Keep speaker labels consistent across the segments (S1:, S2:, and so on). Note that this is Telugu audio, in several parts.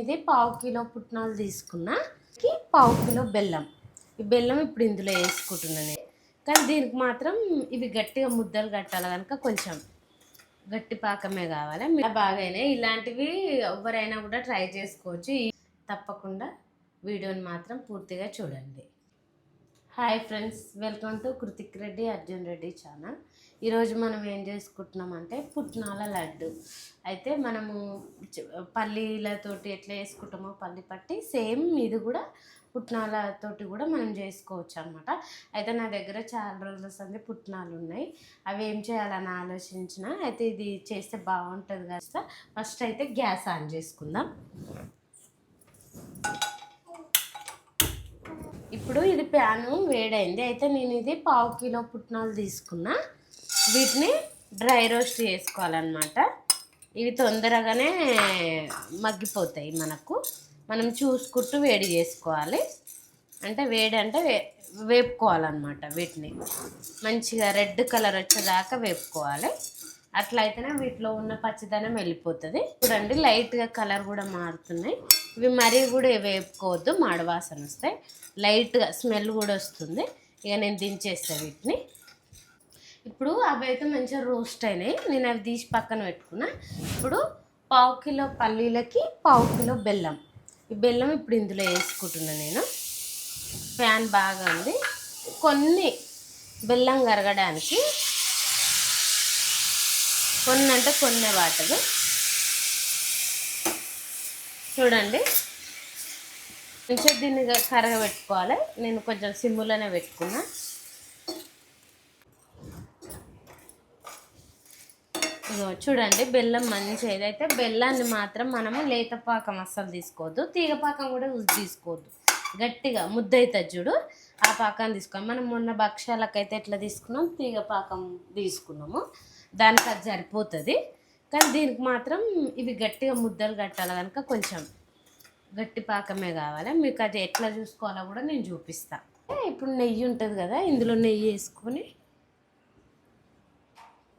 S1: ఇది పావు కిలో పుట్నాలు తీసుకున్నాకి పావు కిలో బెల్లం. ఈ బెల్లం ఇప్పుడు ఇందులో వేసుకుంటున్నాను కానీ దీనికి మాత్రం ఇవి గట్టిగా ముద్దలు కట్టాలి కనుక కొంచెం గట్టి పాకమే కావాలి. ఇలా బాగానే ఇలాంటివి ఎవరైనా కూడా ట్రై చేసుకోవచ్చు. తప్పకుండా వీడియోని మాత్రం పూర్తిగా చూడండి. Hi friends welcome to Kruthik Reddy Arjun Reddy channel ఈరోజు మనం ఏం చేసుకుంటున్నామంటే పుట్నాల లడ్డు. అయితే మనము పల్లీలతోటి ఎట్లా చేసుకుంటామో పల్లి పట్టి సేమ్ ఇది కూడా పుట్నాలతోటి కూడా మనం చేసుకోవచ్చు అనమాట అయితే నా దగ్గర చాలా రోజుల సంది పుట్నాలు ఉన్నాయి. అవి ఏం చేయాలని ఆలోచించిన అయితే ఇది చేస్తే బాగుంటుంది కదా. ఫస్ట్ అయితే గ్యాస్ ఆన్ చేసుకుందాం. ఇప్పుడు ఇది ప్యాను వేడైంది. అయితే నేను ఇది పావు కిలో పుట్నాలు తీసుకున్నా. వీటిని డ్రై రోస్ట్ చేసుకోవాలన్నమాట. ఇవి తొందరగానే మగ్గిపోతాయి మనకు. మనం చూసుకుంటూ వేడి చేసుకోవాలి. అంటే వేడి అంటే వే వేపుకోవాలన్నమాట వీటిని. మంచిగా రెడ్ కలర్ వచ్చేదాకా వేపుకోవాలి. అట్లయితేనే వీటిలో ఉన్న పచ్చదనం వెళ్ళిపోతుంది. చూడండి లైట్గా కలర్ కూడా మారుతున్నాయి. ఇవి మరీ కూడా వేపుకోవద్దు మాడవాసన వస్తాయి లైట్గా స్మెల్ కూడా వస్తుంది. ఇక నేను దించేస్తాను వీటిని. ఇప్పుడు అవి అయితే మంచిగా రోస్ట్ అయినాయి. నేను అవి తీసి పక్కన పెట్టుకున్నా. ఇప్పుడు పావు కిలో పల్లీలకి పావు కిలో బెల్లం. ఈ బెల్లం ఇప్పుడు ఇందులో వేసుకుంటున్నా నేను. ఫ్యాన్ బాగా ఉంది. కొన్ని బెల్లం కరగడానికి కొన్ని అంటే కొన్ని వాటలు చూడండి. కొంచెం దీన్ని కరగబెట్టుకోవాలి. నేను కొంచెం సిమ్ములోనే పెట్టుకున్నా. చూడండి బెల్లం మంచిగా ఏదైతే బెల్లాన్ని మాత్రం మనము లేత పాకం అస్సలు తీసుకోవద్దు. తీగ పాకం కూడా తీసుకోవద్దు. గట్టిగా ముద్ద అవుతుంది చూడు. ఆ పాకాన్ని తీసుకోవాలి మనం మొన్న భక్ష్యాలకైతే ఎట్లా తీసుకున్నాం? తీగ పాకం తీసుకున్నాము. దానికి అది సరిపోతుంది. కానీ దీనికి మాత్రం ఇవి గట్టిగా ముద్దలు కట్టాలి కనుక కొంచెం గట్టి పాకమే కావాలి. మీకు అది ఎట్లా చూసుకోవాలో కూడా నేను చూపిస్తాను ఇప్పుడు నెయ్యి ఉంటుంది కదా ఇందులో నెయ్యి వేసుకొని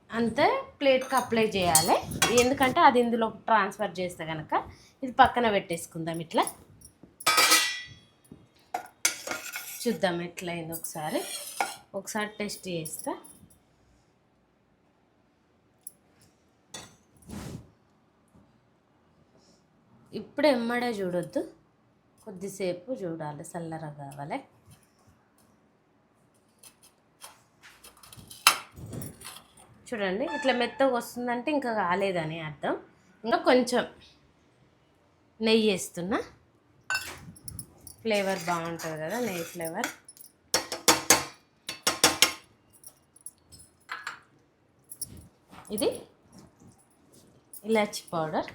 S1: అంతే ప్లేట్కి అప్లై చేయాలి. ఎందుకంటే అది ఇందులో ట్రాన్స్ఫర్ చేస్తే కనుక ఇది పక్కన పెట్టేసుకుందాం ఇట్లా. చూద్దాం ఎట్లయింది ఒకసారి. ఒకసారి టెస్ట్ చేస్తా. ఇప్పుడు ఎమ్మడే చూడొద్దు. కొద్దిసేపు చూడాలి చల్లర కావాలి. చూడండి ఇట్లా మెత్తగా వస్తుందంటే ఇంకా కాలేదని అర్థం. ఇంకా కొంచెం నెయ్యి వేస్తున్నా. ఫ్లేవర్ బాగుంటుంది కదా నెయ్యి ఫ్లేవర్. ఇది ఇలాచి పౌడర్.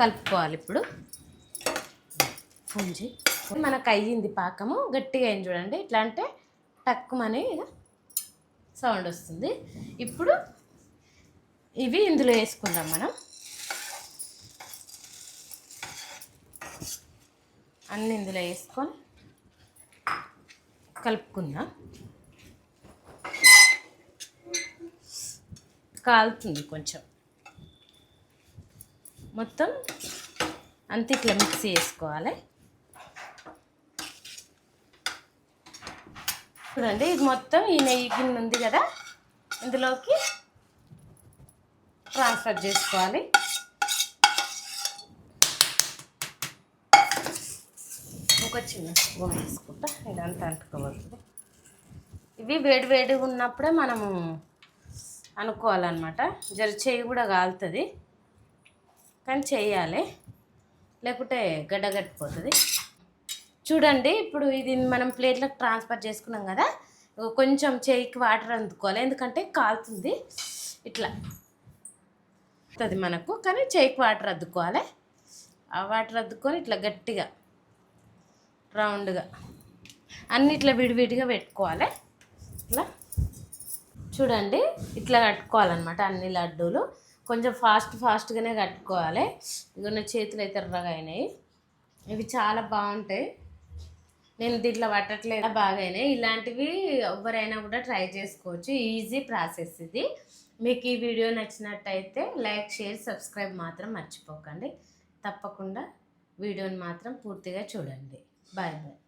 S1: కలుపుకోవాలి ఇప్పుడు. పుంజి మనకు అయ్యింది పాకము గట్టిగా అయింది చూడండి. ఇట్లా అంటే టక్కుమని సౌండ్ వస్తుంది. ఇప్పుడు ఇవి ఇందులో వేసుకుందాం మనం. అన్ని ఇందులో వేసుకొని కలుపుకుందాం. కాలుతుంది కొంచెం. మొత్తం అంత ఇట్లా మిక్సీ వేసుకోవాలి చూడండి ఇది మొత్తం ఈ నెయ్యి గిన్నె ఉంది కదా ఇందులోకి ట్రాన్స్ఫర్ చేసుకోవాలి. ఒక చిన్న స్పూన్ వేసుకుంటా ఇదంతా అంటుకోవద్దు. ఇవి వేడి వేడిగా ఉన్నప్పుడే మనము అనుకోవాలన్నమాట. జర చేయి కూడా కాలుతుంది. కానీ చేయాలి. లేకుంటే గడ్డగట్టిపోతుంది. చూడండి ఇప్పుడు ఇది మనం ప్లేట్లకు ట్రాన్స్ఫర్ చేసుకున్నాం కదా కొంచెం చేయికి వాటర్ అందుకోవాలి. ఎందుకంటే కాలుతుంది. ఇట్లా. అది మనకు కానీ చేయికి వాటర్ అద్దుకోవాలి. ఆ వాటర్ అద్దుకొని ఇట్లా గట్టిగా రౌండ్గా అన్ని ఇట్లా విడివిడిగా పెట్టుకోవాలి. ఇట్లా. చూడండి ఇట్లా కట్టుకోవాలన్నమాట అన్ని లడ్డూలు. కొంచెం ఫాస్ట్ ఫాస్ట్గానే కట్టుకోవాలి. ఇక నా చేతులు అయితే ఎర్రగా అయినాయి. ఇవి చాలా బాగుంటాయి. నేను దీంట్లో పట్టట్లేదు. బాగా అయినాయి. ఇలాంటివి ఎవరైనా కూడా ట్రై చేసుకోవచ్చు. ఈజీ ప్రాసెస్ ఇది. మీకు ఈ వీడియో నచ్చినట్టయితే లైక్ షేర్ సబ్స్క్రైబ్ మాత్రం మర్చిపోకండి. తప్పకుండా వీడియోని మాత్రం పూర్తిగా చూడండి. Bye bye.